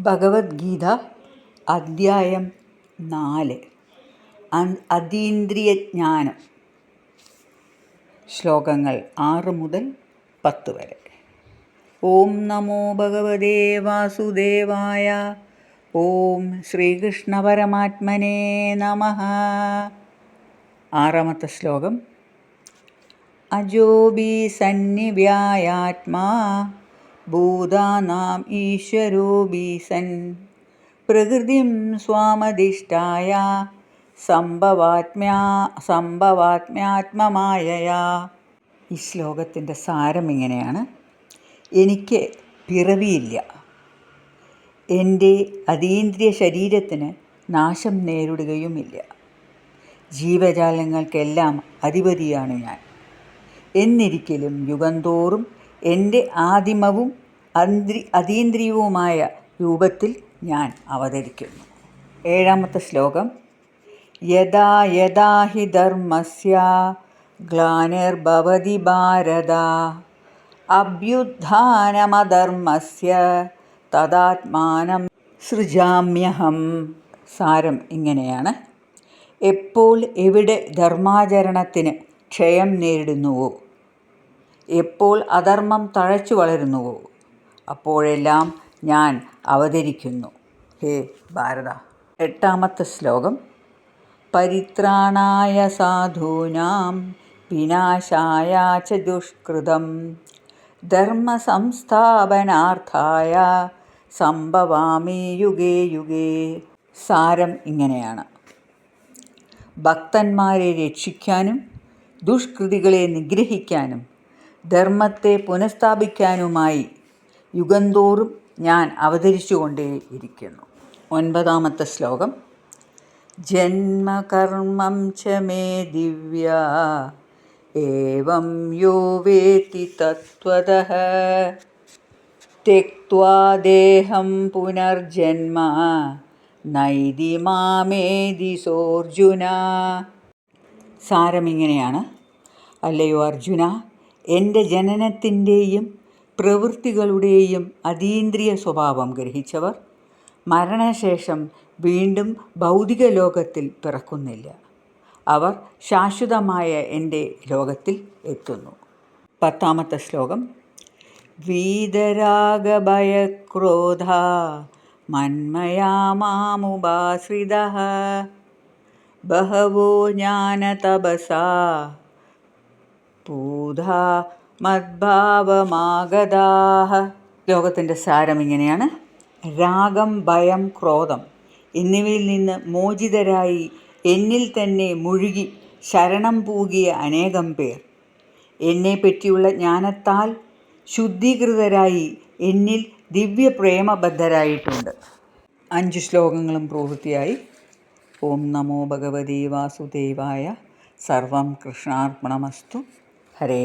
ഭഗവത്ഗീത അദ്ധ്യായം നാല്. അതീന്ദ്രിയജ്ഞാനം. ശ്ലോകങ്ങൾ ആറ് മുതൽ പത്ത് വരെ. ഓം നമോ ഭഗവതേ വാസുദേവായ. ഓം ശ്രീകൃഷ്ണ പരമാത്മനേ നമ. ആറാമത്തെ ശ്ലോകം. അജോബി സന്നിവ്യായാത്മാ. ഭൂതാനാം ഈശ്വരോപി സൻ പ്രകൃതിം സ്വാമധിഷ്ഠായ സംഭവാത്മ്യാ സംഭവാത്മ്യാത്മമായയാ. ഈ ശ്ലോകത്തിന്റെ സാരം ഇങ്ങനെയാണ്. എനിക്ക് പിറവിയില്ല. എന്റെ അതീന്ദ്രിയ ശരീരത്തിന് നാശം നേരിടുകയുമില്ല. ജീവജാലങ്ങൾക്കെല്ലാം അധിപതിയാണ് ഞാൻ. എന്നിരിക്കലും യുഗന്തോറും എന്റെ ആദിമവും അന്ത്രി അതീന്ദ്രിയവുമായ രൂപത്തിൽ ഞാൻ അവതരിക്കുന്നു. ഏഴാമത്തെ ശ്ലോകം. യഥാ യഥാ ഹി ധർമ്മസ്യ ഗ്ലാനിർഭവതി ഭാരത. അഭ്യുത്ഥാനമധർമ്മസ്യ തദാത്മാനം സൃജാമ്യഹം. സാരം ഇങ്ങനെയാണ്. എപ്പോൾ എവിടെ ധർമാചരണത്തിന് ക്ഷയം നേരിടുന്നുവോ? എപ്പോൾ അധർമ്മം തഴച്ചു വളരുന്നുവോ അപ്പോഴെല്ലാം ഞാൻ അവതരിക്കുന്നു. ഹേ ഭാരത. എട്ടാമത്തെ ശ്ലോകം. പരിത്രാണായ സാധൂനാം വിനാശായ ച ദുഷ്കൃതം. ധർമ്മസംസ്ഥാപനാർത്ഥായ സംഭവാമി യുഗേ യുഗേ. സാരം ഇങ്ങനെയാണ്. ഭക്തന്മാരെ രക്ഷിക്കാനും ദുഷ്കൃതികളെ നിഗ്രഹിക്കാനും ധർമ്മത്തെ പുനഃസ്ഥാപിക്കാനുമായി യുഗന്തോറും ഞാൻ അവതരിച്ചുകൊണ്ടേയിരിക്കുന്നു ഒൻപതാമത്തെ ശ്ലോകം. ജന്മകർമ്മം ച മേ ദിവ്യ ഏവം യോ വേത്തി തത്വത തെക്വാദേഹം പുനർജന്മ നൈതി മാമേതി സോർജുന. സാരമിങ്ങനെയാണ് അല്ലയോ അർജുന എന്റെ ജനനത്തിന്റെയും പ്രവൃത്തികളുടെയും അതീന്ദ്രിയ സ്വഭാവം ഗ്രഹിച്ചവർ മരണശേഷം വീണ്ടും ഭൗതിക ലോകത്തിൽ പിറക്കുന്നില്ല. അവർ ശാശ്വതമായ എന്റെ ലോകത്തിൽ എത്തുന്നു. പത്താമത്തെ ശ്ലോകം. വീതരാഗഭയക്രോധ മന്മയാ മാമുപാശ്രിത ബഹവോ ജ്ഞാനതപസാ. പൂധ മദ്ഭാവമാഗതാഹ. ലോകത്തിന്റെ സാരം ഇങ്ങനെയാണ്. രാഗം ഭയം ക്രോധം എന്നിവയിൽ നിന്ന് മോചിതരായി എന്നിൽ തന്നെ മുഴുകി ശരണം പൂകിയ അനേകം പേർ. എന്നെ പറ്റിയുള്ള ജ്ഞാനത്താൽ ശുദ്ധീകൃതരായി എന്നിൽ ദിവ്യ പ്രേമബദ്ധരായിട്ടുണ്ട് അഞ്ച് ശ്ലോകങ്ങളും പ്രവൃത്തിയായി. ഓം നമോ ഭഗവതി വാസുദേവായ. സർവം കൃഷ്ണാർപ്പണമസ്തു. ഹരേ